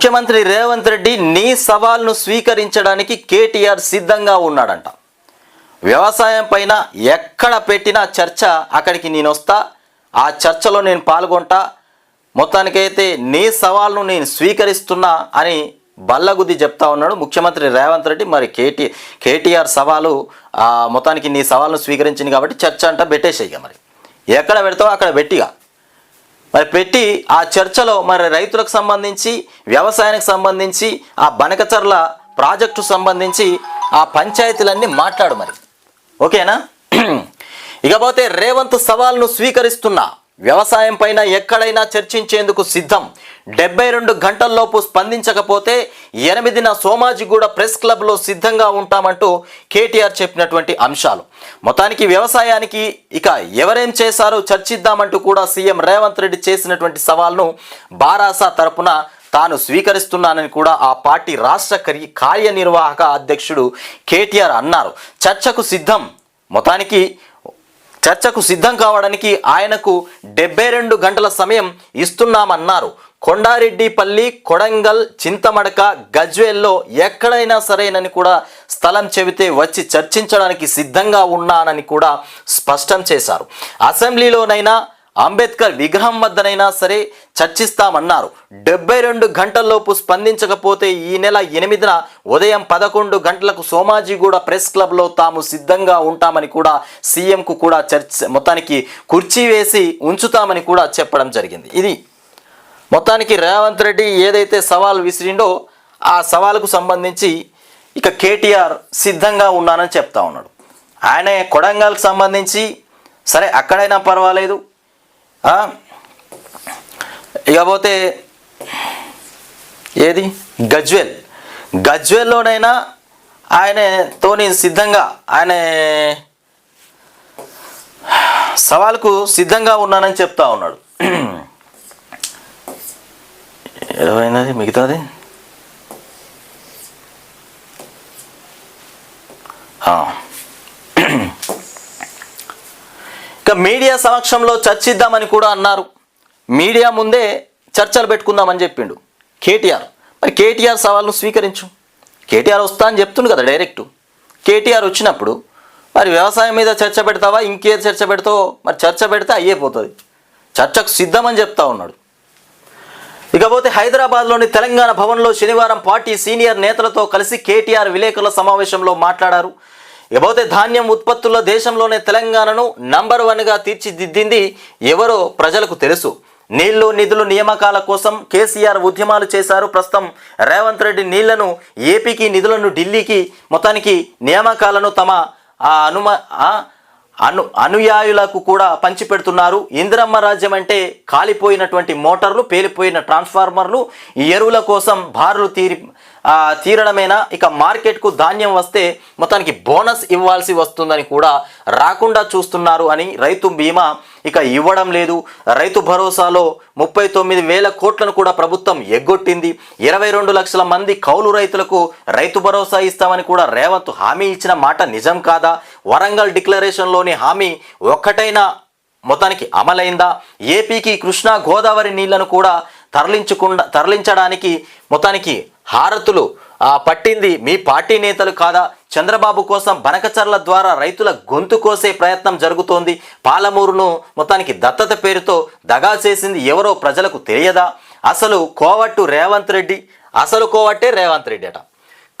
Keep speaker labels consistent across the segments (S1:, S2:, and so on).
S1: ముఖ్యమంత్రి రేవంత్ రెడ్డి నీ సవాల్ను స్వీకరించడానికి కేటీఆర్ సిద్ధంగా ఉన్నాడంట. వ్యవసాయం పైన ఎక్కడ పెట్టినా చర్చ అక్కడికి నేను వస్తా ఆ చర్చలో నేను పాల్గొంటా మొత్తానికైతే నీ సవాల్ను నేను స్వీకరిస్తున్నా అని బల్లగుద్ది చెప్తా ఉన్నాడు ముఖ్యమంత్రి రేవంత్ రెడ్డి. మరి కేటీ కేటీఆర్ సవాలు మొత్తానికి నీ సవాల్ను స్వీకరించింది కాబట్టి చర్చ అంట పెట్టేసేయి మరి. ఎక్కడ పెడతావో అక్కడ పెట్టిగా. మరి పెట్టి ఆ చర్చలో మరి రైతులకు సంబంధించి వ్యవసాయానికి సంబంధించి ఆ బనకచర్ల ప్రాజెక్టు సంబంధించి ఆ పంచాయతీలన్నీ మాట్లాడు మరి. ఓకేనా? ఇకపోతే రేవంత్ సవాల్ను స్వీకరిస్తున్నా వ్యవసాయం పైన ఎక్కడైనా చర్చించేందుకు సిద్ధం డెబ్బై రెండు గంటల్లోపు స్పందించకపోతే ఎనిమిదిన సోమాజిగూడ ప్రెస్ క్లబ్లో సిద్ధంగా ఉంటామంటూ కేటీఆర్ చెప్పినటువంటి అంశాలు. మొత్తానికి వ్యవసాయానికి ఇక ఎవరేం చేశారో చర్చిద్దామంటూ కూడా సీఎం రేవంత్ రెడ్డి చేసినటువంటి సవాల్ను బారాసా తరపున తాను స్వీకరిస్తున్నానని కూడా ఆ పార్టీ రాష్ట్ర కరి- కార్యనిర్వాహక అధ్యక్షుడు కేటీఆర్ అన్నారు. చర్చకు సిద్ధం. మొత్తానికి చర్చకు సిద్ధం కావడానికి ఆయనకు డెబ్బై రెండు గంటల సమయం ఇస్తున్నామన్నారు. కొండారెడ్డిపల్లి కొడంగల్ చింతమడక గజ్వేల్లో ఎక్కడైనా సరేనని కూడా స్థలం చెబితే వచ్చి చర్చించడానికి సిద్ధంగా ఉన్నానని కూడా స్పష్టం చేశారు. అసెంబ్లీలోనైనా అంబేద్కర్ విగ్రహం వద్దనైనా సరే చర్చిస్తామన్నారు. డెబ్బై రెండు గంటల్లోపు స్పందించకపోతే ఈ నెల ఎనిమిదిన ఉదయం పదకొండు గంటలకు సోమాజిగూడ ప్రెస్ క్లబ్లో తాము సిద్ధంగా ఉంటామని కూడా సీఎంకు కూడా చర్చ మొత్తానికి కుర్చీ వేసి ఉంచుతామని కూడా చెప్పడం జరిగింది. ఇది మొత్తానికి రేవంత్ రెడ్డి ఏదైతే సవాల్ విసిరిండో ఆ సవాలుకు సంబంధించి ఇక కేటీఆర్ సిద్ధంగా ఉన్నానని చెప్తా ఉన్నాడు. ఆయనే కొడంగల్కి సంబంధించి సరే అక్కడైనా పర్వాలేదు. ఇకపోతే ఏది? గజ్వెల్. గజ్వెల్లోనైనా ఆయనతోని సిద్ధంగా ఆయన సవాల్కు సిద్ధంగా ఉన్నానని చెప్తా ఉన్నాడు. ఏమైనది మిగతాది? ఇంకా ఇక మీడియా సమక్షంలో చర్చిద్దామని కూడా అన్నారు. మీడియా ముందే చర్చలు పెట్టుకుందామని చెప్పిండు. కేటీఆర్. మరి కేటీఆర్ సవాల్ను స్వీకరించు. కేటీఆర్ వస్తా అని చెప్తుండు కదా డైరెక్ట్. కేటీఆర్ వచ్చినప్పుడు మరి వ్యవసాయం మీద చర్చ పెడతావా? ఇంకే చర్చ పెడతావో? మరి చర్చ పెడితే అయ్యే పోతుంది. చర్చకు సిద్ధమని చెప్తా ఉన్నాడు. ఇకపోతే హైదరాబాద్లోని తెలంగాణ భవన్లో శనివారం పార్టీ సీనియర్ నేతలతో కలిసి కేటీఆర్ విలేకరుల సమావేశంలో మాట్లాడారు. ఇకపోతే ధాన్యం ఉత్పత్తుల్లో దేశంలోనే తెలంగాణను నంబర్ వన్గా తీర్చిదిద్దింది ఎవరో ప్రజలకు తెలుసు. నీళ్ళు నిధులు నియామకాల కోసం కేసీఆర్ ఉద్యమాలు చేశారు. ప్రస్తుతం రేవంత్ రెడ్డి నీళ్ళను ఏపీకి నిధులను ఢిల్లీకి మొత్తానికి నియామకాలను తమ ఆ అనుమ అను అనుయాయులకు కూడా పంచిపెడుతున్నారు. ఇందిరమ్మ రాజ్యం అంటే కాలిపోయినటువంటి మోటార్లు పేలిపోయిన ట్రాన్స్ఫార్మర్లు. ఈ ఎరువుల కోసం బారులు తీరి తీరడమేనా? ఇక మార్కెట్కు ధాన్యం వస్తే మొత్తానికి బోనస్ ఇవ్వాల్సి వస్తుందని కూడా రాకుండా చూస్తున్నారు అని రైతు బీమా ఇక ఇవ్వడం లేదు. రైతు భరోసాలో ముప్పై తొమ్మిది వేల కోట్లను కూడా ప్రభుత్వం ఎగ్గొట్టింది. ఇరవై రెండు లక్షల మంది కౌలు రైతులకు రైతు భరోసా ఇస్తామని కూడా రేవంత్ హామీ ఇచ్చిన మాట నిజం కాదా? వరంగల్ డిక్లరేషన్లోని హామీ ఒక్కటైనా మొత్తానికి అమలైందా? ఏపీకి కృష్ణా గోదావరి నీళ్ళను కూడా తరలించకుండా తరలించడానికి మొత్తానికి హారతులు పట్టింది మీ పార్టీ నేతలు కాదా? చంద్రబాబు కోసం బనకచర్ల ద్వారా రైతుల గొంతు కోసే ప్రయత్నం జరుగుతోంది. పాలమూరును మొత్తానికి దత్తత పేరుతో దగా చేసింది ఎవరో ప్రజలకు తెలియదా? అసలు కోవట్టు రేవంత్ రెడ్డి అసలు కోవట్టే రేవంత్ రెడ్డి అట.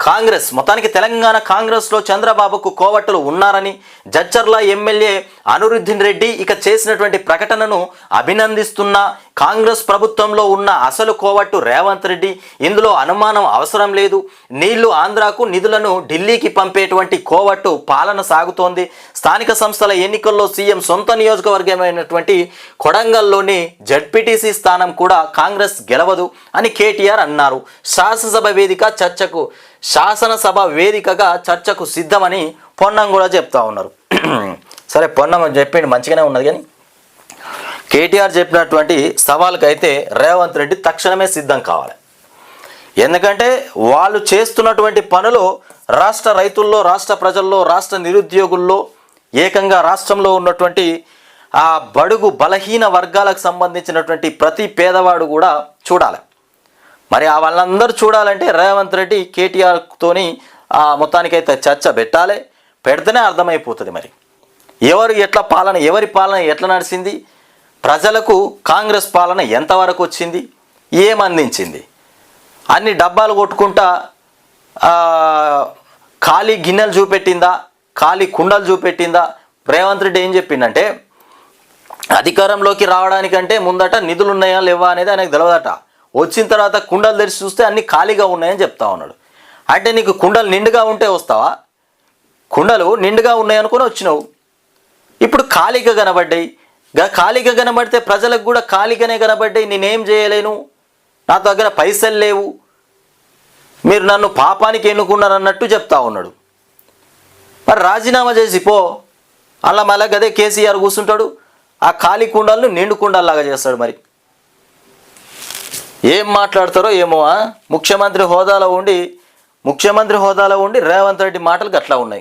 S1: కాంగ్రెస్ మొత్తానికి తెలంగాణ కాంగ్రెస్లో చంద్రబాబుకు కోవట్టులు ఉన్నారని జడ్చర్ల ఎమ్మెల్యే అనురుద్దీన్ రెడ్డి ఇక చేసినటువంటి ప్రకటనను అభినందిస్తున్న కాంగ్రెస్ ప్రభుత్వంలో ఉన్న అసలు కోవట్టు రేవంత్ రెడ్డి. ఇందులో అనుమానం అవసరం లేదు. నీళ్ళు ఆంధ్రాకు నిధులను ఢిల్లీకి పంపేటువంటి కోవట్టు పాలన సాగుతోంది. స్థానిక సంస్థల ఎన్నికల్లో సీఎం సొంత నియోజకవర్గమైనటువంటి కొడంగల్లోని జడ్పీటీసీ స్థానం కూడా కాంగ్రెస్ గెలవదు అని కేటీఆర్ అన్నారు. శాసనసభ వేదిక చర్చకు శాసనసభ వేదికగా చర్చకు సిద్ధమని పొన్నం కూడా చెప్తా ఉన్నారు. సరే పొన్నం చెప్పిండు మంచిగానే ఉన్నది కానీ. కేటీఆర్ చెప్పినటువంటి సవాల్కి అయితే రేవంత్ రెడ్డి తక్షణమే సిద్ధం కావాలి. ఎందుకంటే వాళ్ళు చేస్తున్నటువంటి పనులు రాష్ట్ర రైతుల్లో రాష్ట్ర ప్రజల్లో రాష్ట్ర నిరుద్యోగుల్లో ఏకంగా రాష్ట్రంలో ఉన్నటువంటి ఆ బడుగు బలహీన వర్గాలకు సంబంధించినటువంటి ప్రతి పేదవాడు కూడా చూడాలి. మరి ఆ వాళ్ళందరూ చూడాలంటే రేవంత్ రెడ్డి కేటీఆర్తోని ఆ మొత్తానికైతే చర్చ పెట్టాలి. పెడితేనే అర్థమైపోతుంది మరి. ఎవరు ఎట్లా పాలన ఎవరి పాలన ఎట్లా నడిచింది? ప్రజలకు కాంగ్రెస్ పాలన ఎంతవరకు వచ్చింది? ఏం అందించింది అన్ని డబ్బాలు కొట్టుకుంటా ఖాళీ గిన్నెలు చూపెట్టిందా? ఖాళీ కుండలు చూపెట్టిందా? రేవంత్ రెడ్డి ఏం చెప్పిండంటే అధికారంలోకి రావడానికంటే ముందట నిధులు ఉన్నాయా లేవా అనేది ఆయనకు తెలియదట వచ్చిన తర్వాత కుండలు తెరిచి చూస్తే అన్ని ఖాళీగా ఉన్నాయని చెప్తా ఉన్నాడు. అంటే నీకు కుండలు నిండుగా ఉంటే వస్తావా? కుండలు నిండుగా ఉన్నాయి అనుకుని వచ్చినావు. ఇప్పుడు ఖాళీగా కనబడ్డాయి. గా ఖాళీగా కనబడితే ప్రజలకు కూడా ఖాళీగానే కనబడ్డాయి. నేనేం చేయలేను? నా దగ్గర పైసలు లేవు. మీరు నన్ను పాపానికి ఎన్నుకున్నారు అన్నట్టు చెప్తా ఉన్నాడు. మరి రాజీనామా చేసి పో. అలా మళ్ళా గదే కేసీఆర్ కూర్చుంటాడు. ఆ ఖాళీ కుండలను నిండు కుండల్లాగా చేస్తాడు మరి. ఏం మాట్లాడతారో ఏమో ముఖ్యమంత్రి హోదాలో ఉండి ముఖ్యమంత్రి హోదాలో ఉండి రేవంత్ రెడ్డి మాటలు గట్లా ఉన్నాయి.